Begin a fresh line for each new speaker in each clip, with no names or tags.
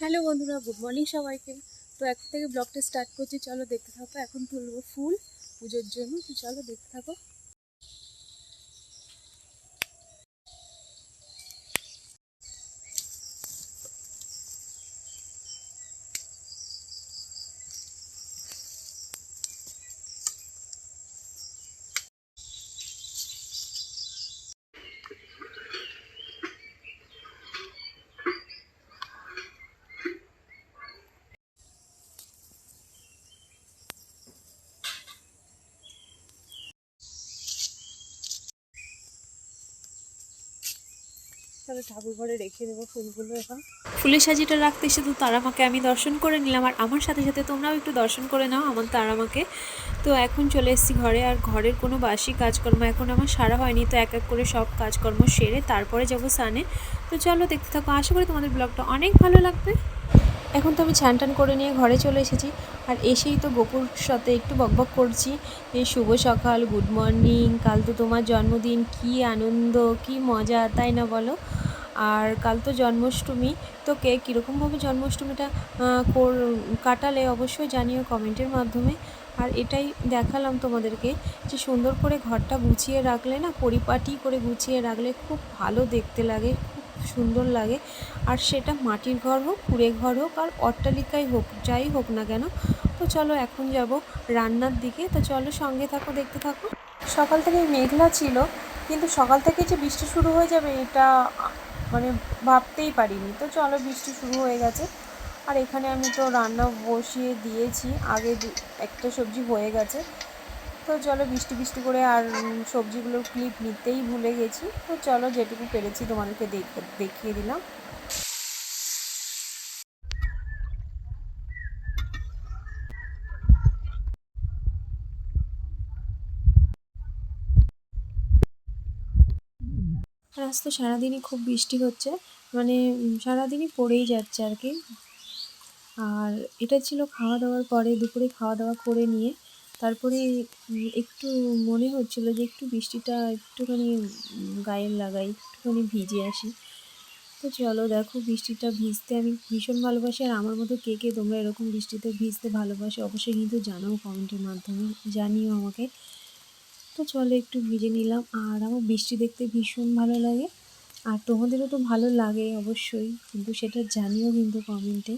Hello বন্ধুরা, good morning সবাইকে। তো এখন থেকে ব্লগটা স্টার্ট করছি। চলো দেখতে থাকো, এখন তুলবো ফুল। পুজোর জন্য, তো চলো দেখতে থাকো। তাহলে ঠাকুর ঘরে রেখে দেবো ফুলগুলো এখন।
ফুলের সাজিটা রাখতে এসে তো তারামাকে আমি দর্শন করে নিলাম, আর আমার সাথে সাথে তোমরাও একটু দর্শন করে নাও আমার তারামাকে তো এখন চলে এসেছি ঘরে, আর ঘরের কোনো বাসি কাজকর্ম এখন আমার সারা হয়নি, তো এক এক করে সব কাজকর্ম সেরে তারপরে যাব সানে তো চলো দেখতে থাকো, আশা করি তোমাদের ব্লগটা অনেক ভালো লাগবে। এখন তো আমি ছান টান করে নিয়ে ঘরে চলে এসেছি, আর এসেই তো গোপুর সাথে একটু বকবক করছি। এই শুভ সকাল গুড মর্নিং কাল তো তোমার জন্মদিন, কি আনন্দ, কি মজা, তাই না বলো? আর কাল তো জন্মাষ্টমী, তো কে কীরকমভাবে জন্মাষ্টমীটা কর- কাটালে অবশ্যই জানিও কমেন্টের মাধ্যমে। আর এটাই দেখালাম তোমাদেরকে যে সুন্দর করে ঘরটা গুছিয়ে রাখলে না, পরিপাটি করে গুছিয়ে রাখলে খুব ভালো দেখতে লাগে, খুব সুন্দর লাগে। আর সেটা মাটির ঘর হোক কুড়ে ঘর হোক, আর অট্টালিকাই হোক, যাই হোক না কেন, তো চলো এখন যাব রান্নার দিকে। তো চলো সঙ্গে থাকো, দেখতে থাকো। সকাল থেকে মেঘলা ছিল, কিন্তু সকাল থেকে যে বৃষ্টি শুরু হয়ে যাবে, এটা মানে ভাবতেই পারিনি। তো চলো বৃষ্টি শুরু হয়ে গেছে। আর এখানে আমি তো রান্না বসিয়ে দিয়েছি। আগে একটা সবজি হয়ে গেছে। তো চলো বৃষ্টি বৃষ্টি করে আর সবজিগুলোর ক্লিপ নিতেই ভুলে গেছি। তো চলো যেটুকু পেরেছি তোমাদেরকে দেখ- দেখিয়ে দিলাম। আর আজ তো সারাদিনই খুব বৃষ্টি হচ্ছে মানে সারাদিনই পড়েই যাচ্ছে আর কি। আর এটা ছিল খাওয়া দাওয়ার পরে দুপুরে খাওয়া দাওয়া করে নিয়ে তারপরে একটু মনে হচ্ছিল যে একটু বৃষ্টিটা একটুখানি গায়ে লাগাই, একটুখানি ভিজে আসি। তো চলো দেখো বৃষ্টিটা ভিজতে আমি ভীষণ ভালোবাসি আর আমার মতো কে কে তোমরা এরকম বৃষ্টিতে ভিজতে ভালোবাসো অবশ্যই কিন্তু জানাও কমেন্টের মাধ্যমে, জানিও আমাকে। তো চলো একটু ভিজে নিলাম। আর আমার বৃষ্টি দেখতে ভীষণ ভালো লাগে। আর তোমাদেরও তো ভালো লাগে অবশ্যই। কিন্তু সেটা জানিও কিন্তু কমেন্টে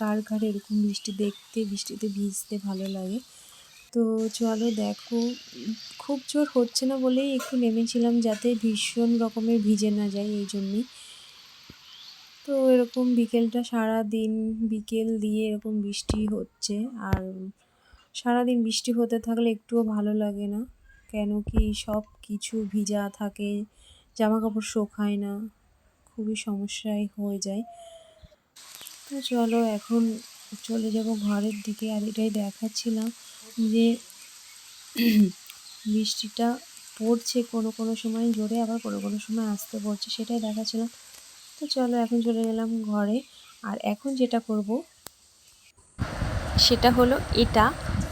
কার কার এরকম বৃষ্টি দেখতে, বৃষ্টিতে ভিজতে ভালো লাগে। তো চলো দেখো, খুব জোর হচ্ছে না বলেই একটু নেমেছিলাম যাতে ভীষণ রকমের ভিজে না যায় এই জন্যেই তো এরকম বিকেলটা সারা দিন বিকেল দিয়ে এরকম বৃষ্টি হচ্ছে। আর সারাদিন বৃষ্টি হতে থাকলে একটুও ভালো লাগে না। কেন কি সব কিছু ভিজা থাকে জামা কাপড় শোকায় না, খুবই সমস্যায় হয়ে যায়। তো চলো এখন চলে যাব ঘরের দিকে আর এটাই দেখাচ্ছিলাম যে বৃষ্টিটা পড়ছে কোনো কোনো সময়, জোরে আবার কোনো কোনো সময় আসতে পড়ছে সেটাই দেখাচ্ছিলাম। তো চলো এখন চলে গেলাম ঘরে। আর এখন যেটা করব, সেটা হলো এটা।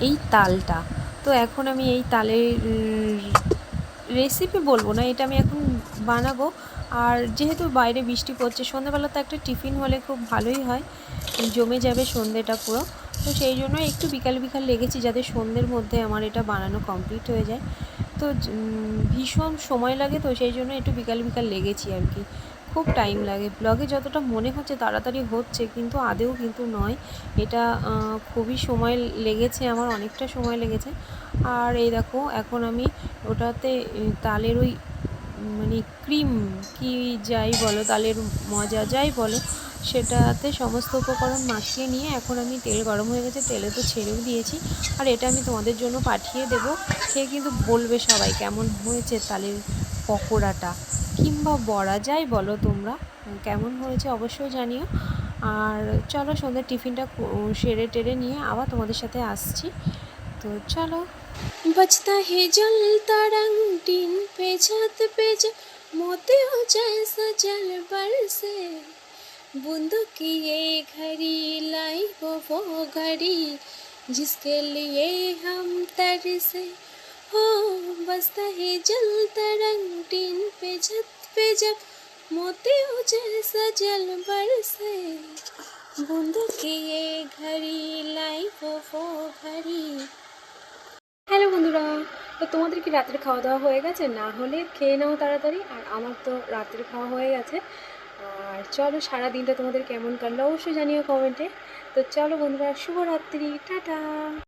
এই তালটা। তো এখন আমি এই তালের রেসিপি বলব না, এটা আমি এখন বানাবো। আর যেহেতু বাইরে বৃষ্টি পড়ছে, সন্ধ্যেবেলা তো একটা টিফিন হলে খুব ভালোই হয়। জমে যাবে সন্ধ্যেটা পুরো। তো সেই জন্য একটু বিকাল বিকাল লেগেছি যাতে সন্ধ্যের মধ্যে আমার এটা বানানো কমপ্লিট হয়ে যায়। তো ভীষণ সময় লাগে তো সেই জন্য একটু বিকাল বিকাল লেগেছি আর কি। খুব টাইম লাগে। ব্লগে যতটা মনে হচ্ছে তাড়াতাড়ি হচ্ছে, কিন্তু আদেও কিন্তু নয়। এটা খুবই সময় লেগেছে আমার, অনেকটা সময় লেগেছে। আর এই দেখো, এখন আমি ওটাতে তালের ওই মানে ক্রিম কি যাই বলো, তালের মজা যাই বলো, সেটাতে সমস্ত উপকরণ মাখিয়ে নিয়ে এখন আমি তেল গরম হয়ে গেছে, তেলে তো ছেড়েও দিয়েছি। আর এটা আমি তোমাদের জন্য পাঠিয়ে দেব। খেয়ে কিন্তু বলবে সবাই কেমন হয়েছে তালের পকোড়াটা কিংবা বড়া যাই বলো তোমরা কেমন হয়েছে অবশ্যই জানিও আর চলো সন্ধ্যের টিফিনটা কো- সেরে টেরে নিয়ে আবার তোমাদের সাথে আসছি তো চলো
बजता है जल तरंग टीन पे छत पे जब मोतियों जैसा जल बरसे बूंदों की ये घड़ी लाई वो वो घड़ी जिसके लिए हम तरसे हो बसता है जलता रंग टीन पे छत पे जब मोतियों जैसा जल बरसे बूंदों की ये घड़ी लाइफ वो घड़ी
হ্যালো বন্ধুরা তো তোমাদের কি রাত্রে খাওয়া দাওয়া হয়ে গেছে না হলে খেয়ে নাও তাড়াতাড়ি আর আমার তো রাত্রে খাওয়া হয়ে গেছে আর চলো সারা দিনটা তোমাদের কেমন কাটলো অবশ্যই জানিও কমেন্টে তো চলো বন্ধুরা শুভরাত্রি টাটা